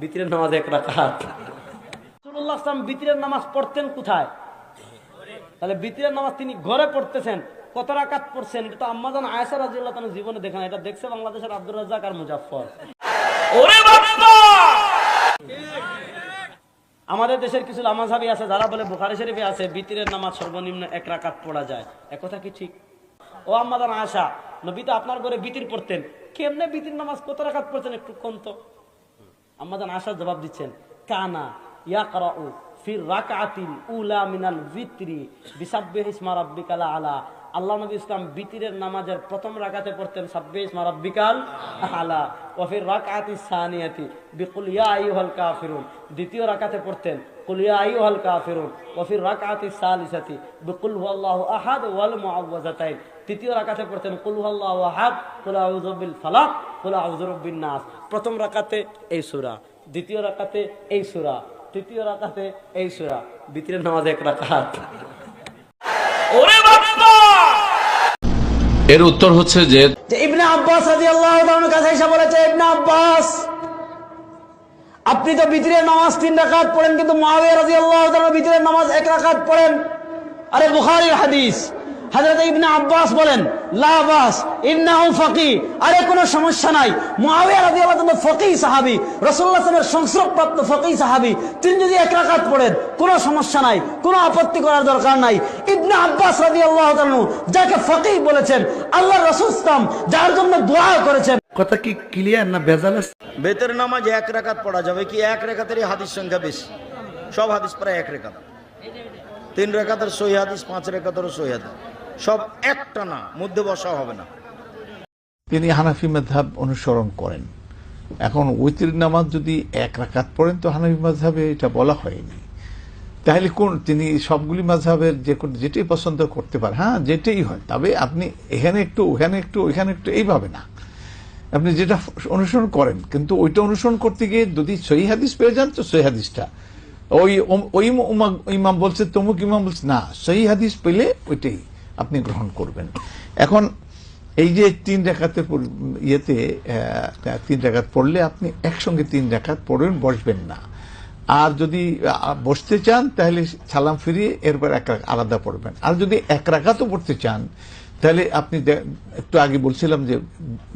বিতিরের নামাজ এক রাকাত রাসূলুল্লাহ সাল্লাম বিতিরের নামাজ পড়তেন কোথায়? তাহলে বিতিরের নামাজ তিনি ঘরে পড়তেছেন কত রাকাত পড়ছেন? এটা তো আম্মাজান আয়েশা রাদিয়াল্লাহু তাআলা জীবনে দেখেন এটা দেখছে বাংলাদেশের আব্দুর রাজ্জাক আর মুজাফফর। ওরে বাবা আমাদের দেশের কিছু লামাঝাবি আছে যারা বলে বুখারি শরীফে আছে বিতিরের নামাজ সর্বনিম্ন এক রাকাত পড়া যায়। একথা কি ঠিক? ও আম্মাদান আশা নবী তো আপনার ঘরে বিতির পড়তেন। কেমনে বিতির নামাজ কত রাকাত পড়তেন একটু কম তো? আম্মাদান আশা জবাব দিচ্ছেন, কানা ইয়াকরাউ ফির রাকাতিল উলা মিনাল বিত্রি বিসাব্বিহ ইসমা রাব্বিকাল আলা। আল্লাহ নবী ইসলাম বিতিরের নামাজের প্রথম রাকাতে পড়তেন, সাব্বিহ ইসমা রাব্বিকাল আলা। ওয়া ফির রাকাতি সানিয়াতি, বিকুল ইয়া আইয়ুহাল কাফিরুন। দ্বিতীয় রাকাতে পড়তেন, কুল ইয়া আইয়ুহাল কাফিরুন। ওয়া ফির রাকাতি সালিসাতি, বিকুল হুয়াল্লাহু আহাদ ওয়াল মুআউযাতাইন তৃতীয় রাকাতে পড়তেন, কুল হুয়াল্লাহু আহাদ, কুল আউযু বিল ফালাক। কুল আউযু নাস। প্রথম রাকাতে এই সূরা দ্বিতীয় রাকাতে এই সূরা তৃতীয় রাকাতে এই সূরা বিতিরের নামাজ এক রাকাত। এর উত্তর হচ্ছে যে যে ইবনে আব্বাস রাদিয়াল্লাহু তাআলার কাছে এসে বলেছে ইবনে আব্বাস আপনি তো বিতরের নামাজ তিন রাকাত পড়েন কিন্তু মুআবিয়া রাদিয়াল্লাহু তাআলা বিতরের নামাজ এক রাকাত পড়েন। আরে বুখারীর হাদিস। হযরত ইবনে আব্বাস বলেন লা বাস ইন্নাহু ফাকি। আরে কোনো সমস্যা নাই। মুআবিয়া রাদিয়াল্লাহু তাআলা ফকি সাহাবী রাসূলুল্লাহ সাল্লাল্লাহু সংস্রবপ্রাপ্ত ফকি সাহাবী তিনি যদি এক রাকাত পড়েন কোনো সমস্যা নাই কোনো আপত্তি করার দরকার নাই। ইবনে আব্বাস রাদিয়াল্লাহু তাআলা যাকে ফকি বলেছেন আল্লাহর রাসূল ইসলাম যার জন্য দোয়া করেছেন। কথা কি ক্লিয়ার না আছে? বেতের নামাজ এক রেখাত পড়া যাবে কি? এক রেখাতেরই হাদিস সংখ্যা বেশি। সব হাদিস প্রায় এক রেখাত। তিন রেখাতের সহি হাদিস পাঁচ রেখাতেরও সহি হাদিস। সব একটা না, মধ্যে বসা হবে না। তিনি হানাফি মেধাব অনুসরণ করেন। এখন উইতির নামাজ যদি এক রাকাত পড়েন, তো হানাফি মাঝহাবে এটা বলা হয়নি। তাহলে কোন, তিনি সবগুলি মাঝহাবের যে কোন, যেটাই পছন্দ করতে পারে হ্যাঁ যেটাই হয়, তবে আপনি এখানে একটু, ওখানে একটু ওইখানে একটু, এইভাবে না। আপনি যেটা অনুসরণ করেন, কিন্তু ওইটা অনুসরণ করতে গিয়ে যদি সহি হাদিস পেয়ে যান, তো সহি হাদিসটা। ওই ওই ইমাম বলছে, তমুক ইমাম বলছে, না, সহি হাদিস পেলে ওইটাই। আপনি গ্রহণ করবেন। এখন এই যে তিন রেখাতে ইয়েতে তিন রেখাত পড়লে আপনি একসঙ্গে তিন রেখাত পড়বেন, বসবেন না। আর যদি বসতে চান, তাহলে সালাম ফিরিয়ে এরপর এক আলাদা পড়বেন। আর যদি এক রাকাতও পড়তে চান, তাহলে আপনি একটু আগে বলছিলাম যে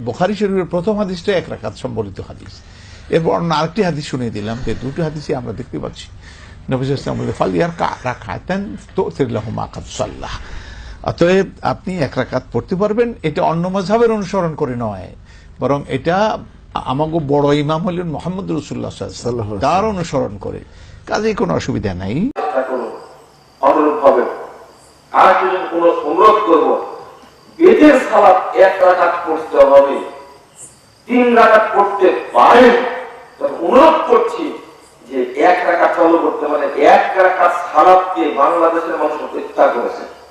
বোখারি শরীফের প্রথম হাদিসটা এক রাকাত সম্বলিত হাদিস। এরপর অন্য আরেকটি হাদিস শুনিয়ে দিলাম যে দুটো হাদিসই আমরা দেখতে পাচ্ছি। নবী ইসলাম ইয়ার কা রাখাতেন তো তিরলাহুমা কাদ সাল্লাহ। অতএব আপনি এক রাকাত পড়তে পারবেন এটা অন্য মজাবের অনুসরণ করে নয়। বরং এটা আমাকে বড় ইমাম হলেন মোহাম্মদ রসুল্লাহ তার অনুসরণ করে। কাজেই কোনো অসুবিধা নাই। অনুরূপ হবে আর যদি কোন অনুরোধ করব বেদের সালাত এক রাখাত পড়তে হবে। তিন রাখাত পড়তে পারেন। অনুরোধ করছি যে এক রাখাত চালু করতে এক রাখাত সালাদকে বাংলাদেশের মানুষ হত্যা করেছে।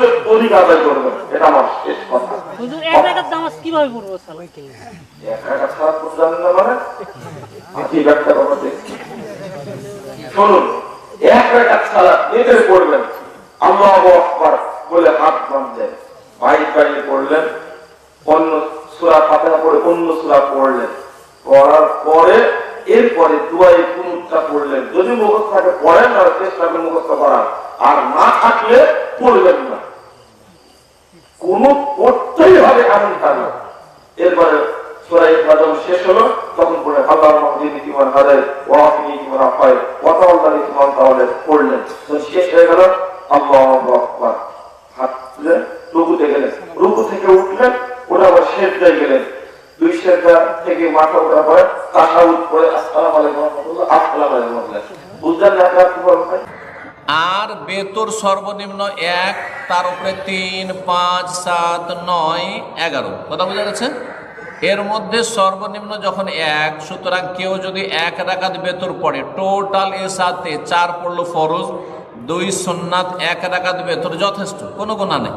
রাষ্ট্রের অধিক আদায় করবেন এটা আমার শেষ কথা। হুজুর এক রাকাত নামাজ কীভাবে পড়ব স্যার? এক রাখা সারা করতে জানেন না মানে? ঠিক একটা কথা শুনুন এক রাকাত ছাড়া এদের পড়বেন? আল্লাহ আকবার বলে হাত বাঁধলেন ভাই ভাই পড়লেন অন্য সূরা ফাতিহা পড়ে অন্য সূরা পড়লেন। পড়ার পরে এরপরে দুয়াই কুনুতটা পড়লেন। যদি মুখস্থ থাকে পড়েন আর চেষ্টা করে মুখস্থ করার। আর না থাকলে পড়বেন না। কোন পড়তেই হবে এমন তা এরপরে থেকে উঠলেন ওটা আবার শেষদায় গেলেন। দুই শেষদা থেকে মাথা ওঠার পরে তাসাউদ পরে আসসালামু আলাইকুম রাহমাতুল্লাহ, আসসালামু আলাইকুম বুঝলেন না আপনার আর বেতর সর্বনিম্ন এক, তার উপরে তিন, পাঁচ, সাত, নয়, এগারো। কথা বোঝা গেছে? এর মধ্যে সর্বনিম্ন যখন এক, সুতরাং কেউ যদি এক রাকাত বেতর পড়ে, টোটাল এর সাথে চার পড়ল ফরজ, দুই সুন্নাত, এক রাকাত বেতর যথেষ্ট, কোনো গুণা নেই।